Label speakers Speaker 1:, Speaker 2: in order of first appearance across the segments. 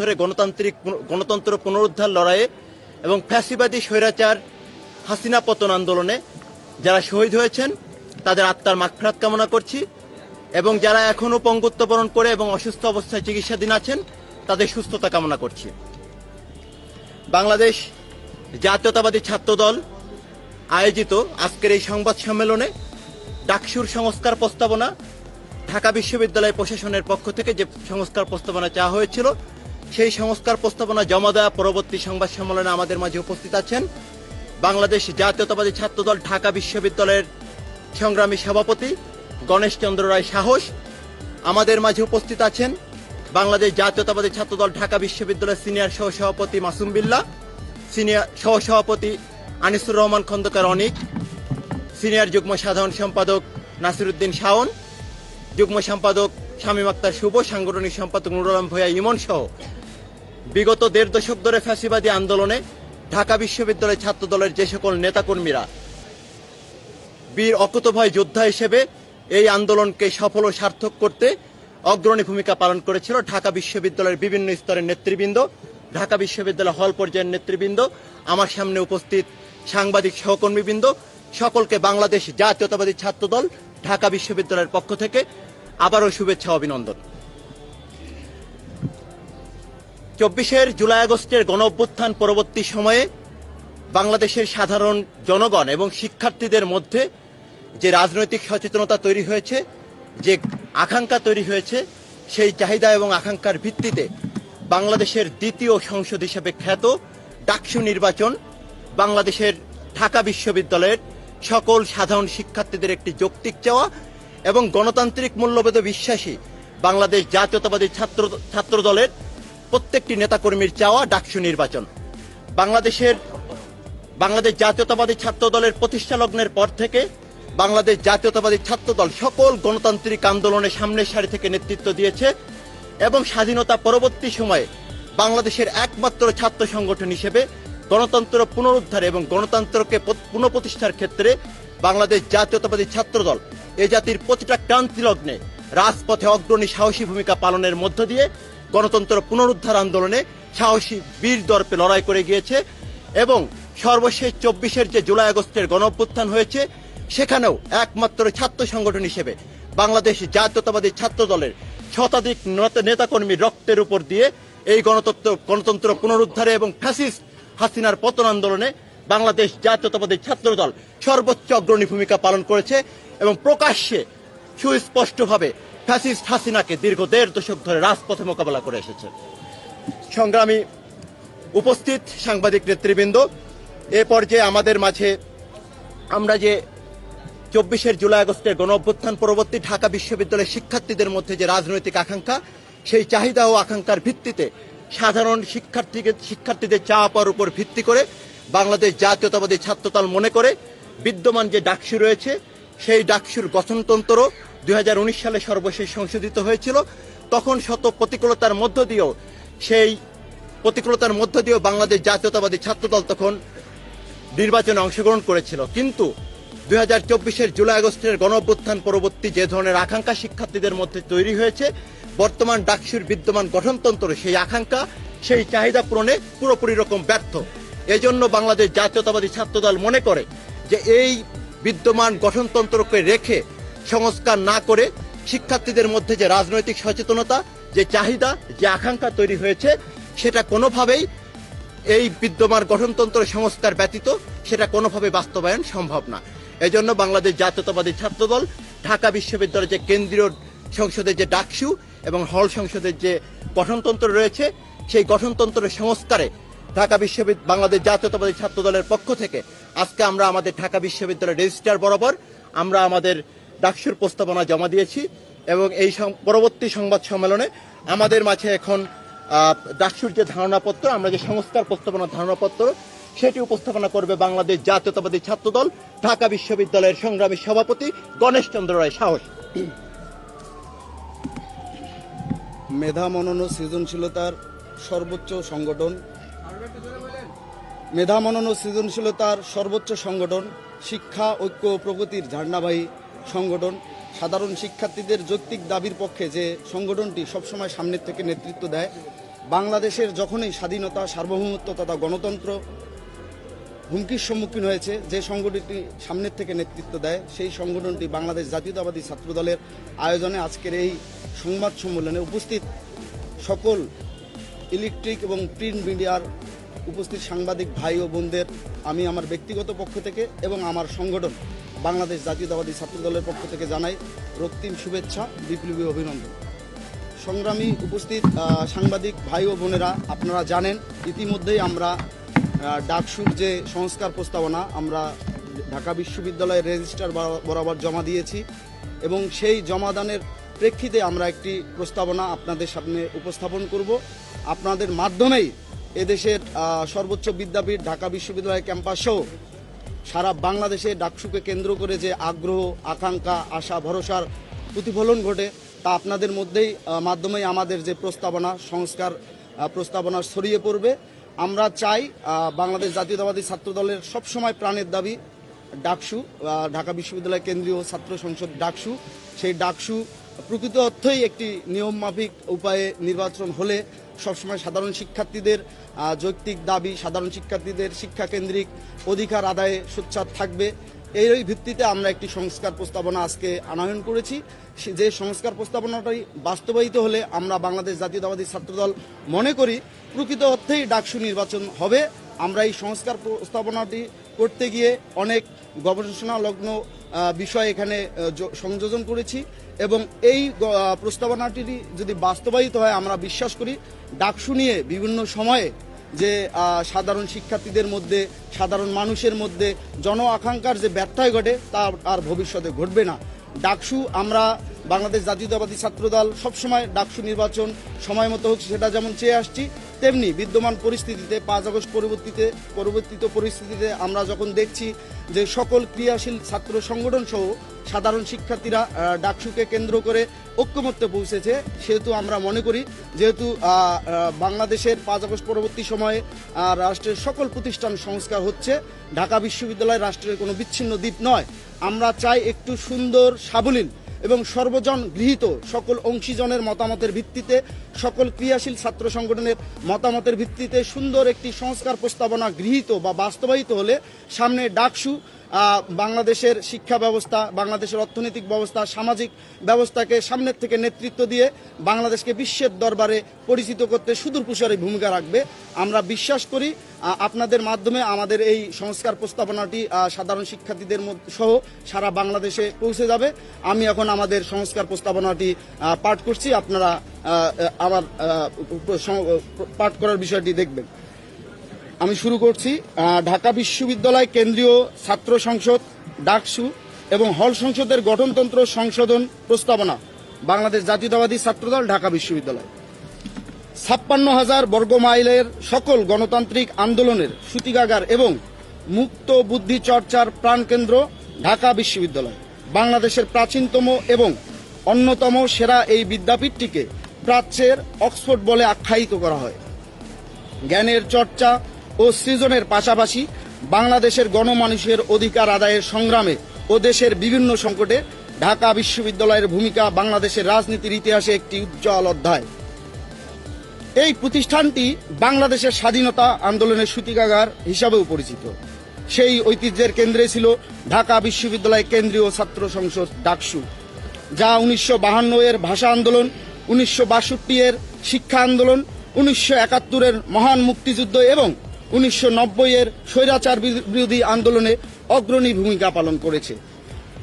Speaker 1: ধরে গণতান্ত্রিক গণতন্ত্র পুনরুদ্ধার লড়াইয়ে এবং ফ্যাসিবাদী স্বৈরাচার হাসিনা পতন আন্দোলনে যারা শহীদ হয়েছেন, তাদের আত্মার মাগফিরাত কামনা করছি এবং যারা এখনও পঙ্গুত্ব বরণ করে এবং অসুস্থ অবস্থায় চিকিৎসাধীন আছেন, তাদের সুস্থতা কামনা করছি। বাংলাদেশ জাতীয়তাবাদী ছাত্র দল আয়োজিত আজকের এই সংবাদ সম্মেলনে ডাকসুর সংস্কার প্রস্তাবনা ঢাকা বিশ্ববিদ্যালয় প্রশাসনের পক্ষ থেকে যে সংস্কার প্রস্তাবনা চাওয়া হয়েছিল সেই সংস্কার প্রস্তাবনা জমা দেওয়া পরবর্তী সংবাদ সম্মেলনে আমাদের মাঝে উপস্থিত আছেন বাংলাদেশ জাতীয়তাবাদী ছাত্রদল ঢাকা বিশ্ববিদ্যালয়ের সংগ্রামী সভাপতি গণেশ চন্দ্র রায় সাহস। আমাদের মাঝে উপস্থিত আছেন বাংলাদেশ জাতীয়তাবাদী ছাত্রদল ঢাকা বিশ্ববিদ্যালয়ের সিনিয়র সহসভাপতি মাসুম বিল্লাহ সিনিয়র সহসভাপতি আনিসুর রহমান খন্দকার অনিক, সিনিয়র যুগ্ম সাধারণ সম্পাদক নাসিরুদ্দিন শাওন, যুগ্ম সম্পাদক শামীম আক্তার শুভ, সাংগঠনিক সম্পাদক নুরুল ভূঁইয়া ইমন সহ। বিগত দেড় দশক ধরে ফ্যাসিবাদী আন্দোলনে ঢাকা বিশ্ববিদ্যালয় ছাত্র দলের যে সকল নেতাকর্মীরা, বীর অকুতভয় যোদ্ধা হিসেবে এই আন্দোলনকে সফল ও সার্থক করতে অগ্রণী ভূমিকা পালন করেছিল ঢাকা বিশ্ববিদ্যালয়ের বিভিন্ন স্তরের নেতৃবৃন্দ, ঢাকা বিশ্ববিদ্যালয় হল পর্যায়ের নেতৃবৃন্দ, আমার সামনে উপস্থিত সাংবাদিক সহকর্মীবৃন্দ, সকলকে বাংলাদেশ জাতীয়তাবাদী ছাত্রদল ঢাকা বিশ্ববিদ্যালয়ের পক্ষ থেকে আবারও শুভেচ্ছা অভিনন্দন। চব্বিশের জুলাই আগস্টের গণ অভ্যুত্থান পরবর্তী সময়ে বাংলাদেশের সাধারণ জনগণ এবং শিক্ষার্থীদের মধ্যে যে রাজনৈতিক সচেতনতা তৈরি হয়েছে, যে আকাঙ্ক্ষা তৈরি হয়েছে, সেই চাহিদা এবং আকাঙ্ক্ষার ভিত্তিতে বাংলাদেশের দ্বিতীয় সংসদ হিসেবে খ্যাত ডাকসু নির্বাচন বাংলাদেশের ঢাকা বিশ্ববিদ্যালয়ের সকল সাধারণ শিক্ষার্থীদের একটি যৌক্তিক চাওয়া এবং গণতান্ত্রিক মূল্যবোধে বিশ্বাসী বাংলাদেশ জাতীয়তাবাদী ছাত্র ছাত্র দলের প্রত্যেকটি নেতাকর্মীর চাওয়া ডাকসু নির্বাচন। বাংলাদেশের, বাংলাদেশ জাতীয়তাবাদী ছাত্র দলের প্রতিষ্ঠা লগ্নের পর থেকে বাংলাদেশ জাতীয়তাবাদী ছাত্র দল সকল গণতান্ত্রিক আন্দোলনে সামনের সারি থেকে নেতৃত্ব দিয়েছে এবং স্বাধীনতা পরবর্তী সময়ে বাংলাদেশের একমাত্র ছাত্র সংগঠন হিসেবে গণতন্ত্র পুনরুদ্ধার এবং গণতন্ত্রকে পুনঃপ্রতিষ্ঠার ক্ষেত্রে বাংলাদেশ জাতীয়তাবাদী ছাত্র দল এ জাতির প্রতিটা ক্রান্তি লগ্নে রাজপথে অগ্রণী সাহসী ভূমিকা পালনের মধ্য দিয়ে গণতন্ত্র পুনরুদ্ধার আন্দোলনে সাহসী বীর দর্পে লড়াই করে গিয়েছে এবং সর্বশেষ চব্বিশের যে জুলাই আগস্টের গণঅভ্যুত্থান হয়েছে, সেখানেও একমাত্র ছাত্র সংগঠন হিসেবে বাংলাদেশ জাতীয়তাবাদী ছাত্র দলের শতাধিক নেতাকর্মী রক্তের উপর দিয়ে এই গণতন্ত্র গণতন্ত্র পুনরুদ্ধারে এবং ফ্যাসিস্ট হাসিনার পতন আন্দোলনে বাংলাদেশ জাতীয়তাবাদী ছাত্র দল সর্বোচ্চ অগ্রণী ভূমিকা পালন করেছে এবং প্রকাশ্যে সুস্পষ্টভাবে ফ্যাসিস্ট হাসিনাকে দীর্ঘ দেড় দশক ধরে রাজপথে মোকাবেলা করে এসেছে। সংগ্রামী উপস্থিত সাংবাদিক নেতৃবৃন্দ, এ পর্যায়ে আমাদের মাঝে আমরা যে চব্বিশের জুলাই আগস্টের গণ অভ্যুত্থান পরবর্তী ঢাকা বিশ্ববিদ্যালয়ের শিক্ষার্থীদের মধ্যে যে রাজনৈতিক আকাঙ্ক্ষা, সেই চাহিদা ও আকাঙ্ক্ষার ভিত্তিতে সাধারণ শিক্ষার্থীকে শিক্ষার্থীদের চাওয়া পাওয়ার উপর ভিত্তি করে বাংলাদেশ জাতীয়তাবাদী ছাত্রতাল মনে করে বিদ্যমান যে ডাকসু রয়েছে, সেই ডাকসুর গঠনতন্ত্র দুই হাজার উনিশ সালে সর্বশেষ সংশোধিত হয়েছিল। তখন শত প্রতিকূলতার মধ্য দিয়েও সেই প্রতিকূলতার মধ্য দিয়েও বাংলাদেশ জাতীয়তাবাদী ছাত্রদল তখন নির্বাচনে অংশগ্রহণ করেছিল। কিন্তু দুই হাজার চব্বিশের জুলাই আগস্টের গণঅভ্যুত্থান পরবর্তী যে ধরনের আকাঙ্ক্ষা শিক্ষার্থীদের মধ্যে তৈরি হয়েছে, বর্তমান ডাকসুর বিদ্যমান গঠনতন্ত্র সেই আকাঙ্ক্ষা, সেই চাহিদা পূরণে পুরোপুরি রকম ব্যর্থ। এজন্য বাংলাদেশ জাতীয়তাবাদী ছাত্রদল মনে করে যে এই বিদ্যমান গঠনতন্ত্রকে রেখে সংস্কার না করে শিক্ষার্থীদের মধ্যে যে রাজনৈতিক সচেতনতা, যে চাহিদা, যে আকাঙ্ক্ষা তৈরি হয়েছে, সেটা কোনোভাবেই এই বিদ্যমান গঠনতন্ত্র সংস্কার ব্যতীত সেটা কোনোভাবে বাস্তবায়ন সম্ভব না। এজন্য বাংলাদেশ জাতীয়তাবাদী ছাত্রদল, ঢাকা বিশ্ববিদ্যালয়ের যে কেন্দ্রীয় সংসদের যে ডাকসু এবং হল সংসদের যে গঠনতন্ত্র রয়েছে, সেই গঠনতন্ত্রের সংস্কারে ঢাকা বিশ্ববিদ্যালয় বাংলাদেশ জাতীয়তাবাদী ছাত্রদলের পক্ষ থেকে আজকে আমরা আমাদের ঢাকা বিশ্ববিদ্যালয়ের রেজিস্ট্রার বরাবর আমরা আমাদের ডাকসুর প্রস্তাবনা জমা দিয়েছি এবং এই পরবর্তী সংবাদ সম্মেলনে আমাদের মাঝে এখন ডাকসুর যে ধারণাপত্র, আমরা যে সংস্কার প্রস্তাবনার ধারণাপত্র, সেটি উপস্থাপনা করবে বাংলাদেশ জাতীয়তাবাদী ছাত্রদল, ঢাকা বিশ্ববিদ্যালয়ের সংগ্রামী সভাপতি গণেশ চন্দ্র রায় সাহস।
Speaker 2: মেধা মনন সৃজনশীলতার সর্বোচ্চ সংগঠন। মেধা মনন সৃজনশীলতার সর্বোচ্চ সংগঠন, শিক্ষা, ঐক্য প্রগতির ঝান্ডাবাহী সংগঠন, সাধারণ শিক্ষার্থীদের যৌক্তিক দাবির পক্ষে যে সংগঠনটি সবসময় সামনের থেকে নেতৃত্ব দেয়, বাংলাদেশের যখনই স্বাধীনতা, সার্বভৌমত্ব তথা গণতন্ত্র হুমকির সম্মুখীন হয়েছে, যে সংগঠনটি সামনের থেকে নেতৃত্ব দেয়, সেই সংগঠনটি বাংলাদেশ জাতীয়তাবাদী ছাত্র দলের আয়োজনে আজকের এই সংবাদ সম্মেলনে উপস্থিত সকল ইলেকট্রিক এবং প্রিন্ট মিডিয়ার উপস্থিত সাংবাদিক ভাই ও বোনদের, আমি আমার ব্যক্তিগত পক্ষ থেকে এবং আমার সংগঠন বাংলাদেশ জাতীয়তাবাদী ছাত্র দলের পক্ষ থেকে জানাই রক্তিম শুভেচ্ছা, বিপ্লবী অভিনন্দন। সংগ্রামী উপস্থিত সাংবাদিক ভাই ও বোনেরা, আপনারা জানেন, ইতিমধ্যেই আমরা ডাকসুর যে সংস্কার প্রস্তাবনা, আমরা ঢাকা বিশ্ববিদ্যালয়ের রেজিস্ট্রার বরা- বরাবর জমা দিয়েছি এবং সেই জমাদানের প্রেক্ষিতে আমরা একটি প্রস্তাবনা আপনাদের সামনে উপস্থাপন করব। আপনাদের মাধ্যমেই এদেশের সর্বোচ্চ বিদ্যাপীঠ, ঢাকা বিশ্ববিদ্যালয় ক্যাম্পাস সহ সারা বাংলাদেশে ডাকসুকে কেন্দ্র করে যে আগ্রহ, আকাঙ্ক্ষা, আশা, ভরসার প্রতিফলন ঘটে, তা আপনাদের মধ্যেই মাধ্যমেই আমাদের যে প্রস্তাবনা, সংস্কার প্রস্তাবনা ছড়িয়ে পড়বে। আমরা চাই বাংলাদেশ জাতীয়তাবাদী ছাত্র দলের সবসময় প্রাণের দাবি, ডাকসু ঢাকা বিশ্ববিদ্যালয় কেন্দ্রীয় ছাত্র সংসদ ডাকসু। সেই ডাকসু প্রকৃত অর্থই একটি নিয়ম মাফিক উপায়ে নির্বাচন হলে সবসময় সাধারণ শিক্ষার্থীদের যৌক্তিক দাবি, সাধারণ শিক্ষার্থীদের শিক্ষাকেন্দ্রিক অধিকার আদায়ে সোচ্চার থাকবে। এই ভিত্তিতে আমরা একটি সংস্কার প্রস্তাবনা আজকে আনয়ন করেছি। যে সংস্কার প্রস্তাবনাটাই বাস্তবায়িত হলে আমরা বাংলাদেশ জাতীয়তাবাদী ছাত্রদল মনে করি, প্রকৃত অর্থেই ডাকসু নির্বাচন হবে। আমরা এই সংস্কার প্রস্তাবনাটি করতে গিয়ে অনেক গবেষণা লগ্ন বিষয় এখানে সংযোজন করেছি এবং এই প্রস্তাবনাটি যদি বাস্তবায়িত হয়, আমরা বিশ্বাস করি ডাকসু নিয়ে বিভিন্ন সময়ে যে সাধারণ শিক্ষার্থীদের মধ্যে, সাধারণ মানুষের মধ্যে জন আকাঙ্ক্ষার যে ব্যর্থায় ঘটে, তা আর ভবিষ্যতে ঘটবে না। ডাকসু আমরা বাংলাদেশ জাতীয়তাবাদী ছাত্রদল সবসময় ডাকসু নির্বাচন সময় মতো হোক, সেটা যেমন চেয়ে আসছি তেমনি বিদ্যমান পরিস্থিতিতে পাঁচ আগস্ট পরবর্তীতে, পরবর্তীত পরিস্থিতিতে আমরা যখন দেখছি যে সকল ক্রিয়াশীল ছাত্র সংগঠন সহ সাধারণ শিক্ষার্থীরা ডাকসুকে কেন্দ্র করে ঐক্যমত্যে পৌঁছেছে, সেহেতু আমরা মনে করি যেহেতু বাংলাদেশের পাঁচ আগস্ট পরবর্তী সময়ে রাষ্ট্রের সকল প্রতিষ্ঠান সংস্কার হচ্ছে, ঢাকা বিশ্ববিদ্যালয় রাষ্ট্রের কোনো বিচ্ছিন্ন দ্বীপ নয়। আমরা চাই একটু সুন্দর, সাবলীল এবং সর্বজন গৃহীত সকল অংশীজনের মতামতের ভিত্তিতে সকল ক্রিয়াশীল ছাত্র সংগঠনের মতামতের ভিত্তিতে সুন্দর একটি সংস্কার প্রস্তাবনা গৃহীত বা বাস্তবায়িত হলে সামনে ডাকসু বাংলাদেশের শিক্ষা ব্যবস্থা, বাংলাদেশের অর্থনৈতিক ব্যবস্থা, সামাজিক ব্যবস্থাকে সামনের থেকে নেতৃত্ব দিয়ে বাংলাদেশকে বিশ্বের দরবারে পরিচিত করতে সুদূর প্রসারী ভূমিকা রাখবে। আমরা বিশ্বাস করি আপনাদের মাধ্যমে আমাদের এই সংস্কার প্রস্তাবনাটি সাধারণ শিক্ষার্থীদের সহ সারা বাংলাদেশে পৌঁছে যাবে। আমি এখন আমাদের সংস্কার প্রস্তাবনাটি পাঠ করছি। আপনারা আমার পাঠ করার বিষয়টি দেখবেন। আমি শুরু করছি ঢাকা বিশ্ববিদ্যালয় কেন্দ্রীয় ছাত্র সংসদ, ডাকসু এবং হল সংসদের গঠনতন্ত্র সংশোধন প্রস্তাবনা, বাংলাদেশ জাতীয়তাবাদী ছাত্রদল, ঢাকা বিশ্ববিদ্যালয়। ছাপ্পান্ন হাজার বর্গ মাইলের সকল গণতান্ত্রিক আন্দোলনের সূতিকাগার এবং মুক্ত বুদ্ধি চর্চার প্রাণকেন্দ্র ঢাকা বিশ্ববিদ্যালয়। বাংলাদেশের প্রাচীনতম এবং অন্যতম সেরা এই বিদ্যাপীঠটিকে প্রাচ্যের অক্সফোর্ড বলে আখ্যায়িত করা হয়। জ্ঞানের চর্চা ও সৃজনের পাশাপাশি বাংলাদেশের গণমানুষের অধিকার আদায়ের সংগ্রামে ও দেশের বিভিন্ন সংকটে ঢাকা বিশ্ববিদ্যালয়ের ভূমিকা বাংলাদেশের রাজনীতির ইতিহাসে একটি উজ্জ্বল অধ্যায়। এই প্রতিষ্ঠানটি বাংলাদেশের স্বাধীনতা আন্দোলনের সূতিকাগার হিসাবেও পরিচিত। সেই ঐতিহ্যের কেন্দ্রে ছিল ঢাকা বিশ্ববিদ্যালয় কেন্দ্রীয় ছাত্র সংসদ ডাকসু, যা উনিশশো এর ভাষা আন্দোলন উনিশশো বাষট্টি এর শিক্ষা আন্দোলন, উনিশশো একাত্তরের মহান মুক্তিযুদ্ধ এবং উনিশশো নব্বই এর স্বৈরাচার বিরোধী আন্দোলনে অগ্রণী ভূমিকা পালন করেছে।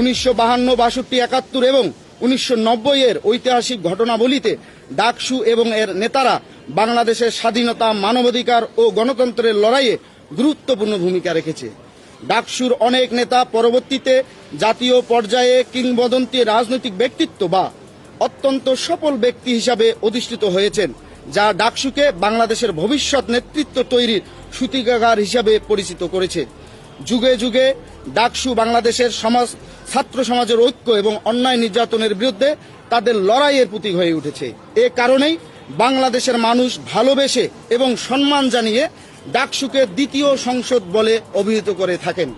Speaker 2: উনিশশো বাহান্ন, বাষট্টি, একাত্তর এবং উনিশশো নব্বই এর ঐতিহাসিক ঘটনাবলিতে ডাকসু এবং এর নেতারা বাংলাদেশের স্বাধীনতা, মানবাধিকার ও গণতন্ত্রের লড়াইয়ে গুরুত্বপূর্ণ ভূমিকা রেখেছে। ডাকসুর অনেক নেতা পরবর্তীতে জাতীয় পর্যায়ে কিংবদন্তি রাজনৈতিক ব্যক্তিত্ব বা অত্যন্ত সফল ব্যক্তি হিসাবে অধিষ্ঠিত হয়েছেন, যা ডাকসুকে বাংলাদেশের ভবিষ্যৎ নেতৃত্ব তৈরির সূতিকাগার হিসাবে পরিচিত করেছে। যুগে যুগে ডাকসু বাংলাদেশের সমাজ, ছাত্র সমাজের ঐক্য এবং অন্যায় নির্যাতনের বিরুদ্ধে তাদের লড়াইয়ের প্রতীক হয়ে উঠেছে। এ কারণেই বাংলাদেশের মানুষ ভালোবেসে এবং সম্মান জানিয়ে ডাকসুকে দ্বিতীয় সংসদ বলে অভিহিত করে থাকেন।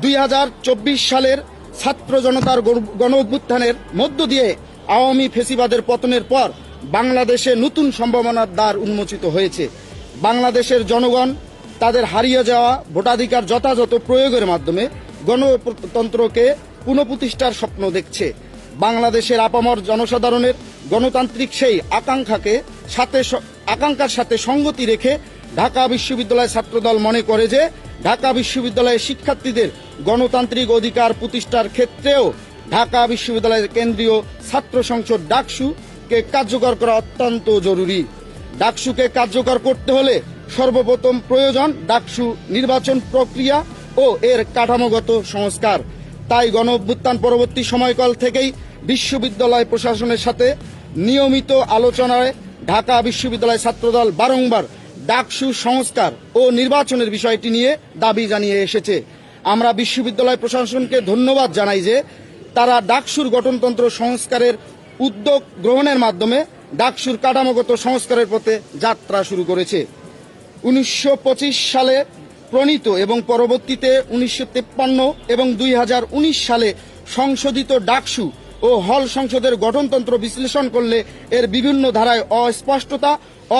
Speaker 2: দুই হাজার চব্বিশ সালের ছাত্র জনতার গণ- অভ্যুত্থানের মধ্য দিয়ে আওয়ামী ফেসিবাদের পতনের পর বাংলাদেশে নতুন সম্ভাবনার দ্বার উন্মোচিত হয়েছে। বাংলাদেশের জনগণ তাদের হারিয়ে যাওয়া ভোটাধিকার যথাযথ প্রয়োগের মাধ্যমে গণতন্ত্রকে পুনঃপ্রতিষ্ঠার স্বপ্ন দেখছে। বাংলাদেশের আপামর জনসাধারণের গণতান্ত্রিক সেই আকাঙ্ক্ষাকে সাথে আকাঙ্ক্ষার সাথে সঙ্গতি রেখে ঢাকা বিশ্ববিদ্যালয় ছাত্রদল মনে করে যে ঢাকা বিশ্ববিদ্যালয়ের শিক্ষার্থীদের গণতান্ত্রিক অধিকার প্রতিষ্ঠার ক্ষেত্রেও ঢাকা বিশ্ববিদ্যালয়ের কেন্দ্রীয় ছাত্র সংসদ ডাকসুকে কার্যকর করা অত্যন্ত জরুরি। ডাকসুকে কার্যকর করতে হলে সর্বপ্রথম প্রয়োজন ডাকসু নির্বাচন প্রক্রিয়া ও এর কাঠামোগত সংস্কার। তাই গণ পরবর্তী সময়কাল থেকেই বিশ্ববিদ্যালয় প্রশাসনের সাথে নিয়মিত আলোচনায় ঢাকা বিশ্ববিদ্যালয় ছাত্রদল বারংবার ডাকসু সংস্কার ও নির্বাচনের বিষয়টি নিয়ে দাবি জানিয়ে এসেছে। আমরা বিশ্ববিদ্যালয় প্রশাসনকে ধন্যবাদ জানাই যে তারা ডাকসুর গঠনতন্ত্র সংস্কারের উদ্যোগ গ্রহণের মাধ্যমে ডাকসুর কাঠামোগত সংস্কারের পথে যাত্রা শুরু করেছে। উনিশশো পঁচিশ সালে প্রণীত এবং পরবর্তীতে উনিশশো এবং দুই হাজার উনিশ সালে সংশোধিত ডাকসু ও হল সংসদের গঠনতন্ত্র বিশ্লেষণ করলে এর বিভিন্ন ধারায় অস্পষ্টতা,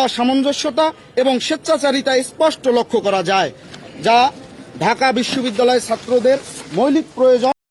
Speaker 2: অসামঞ্জস্যতা এবং স্বেচ্ছাচারিতা স্পষ্ট লক্ষ্য করা যায়, যা ঢাকা বিশ্ববিদ্যালয়ের ছাত্রদের মৌলিক প্রয়োজন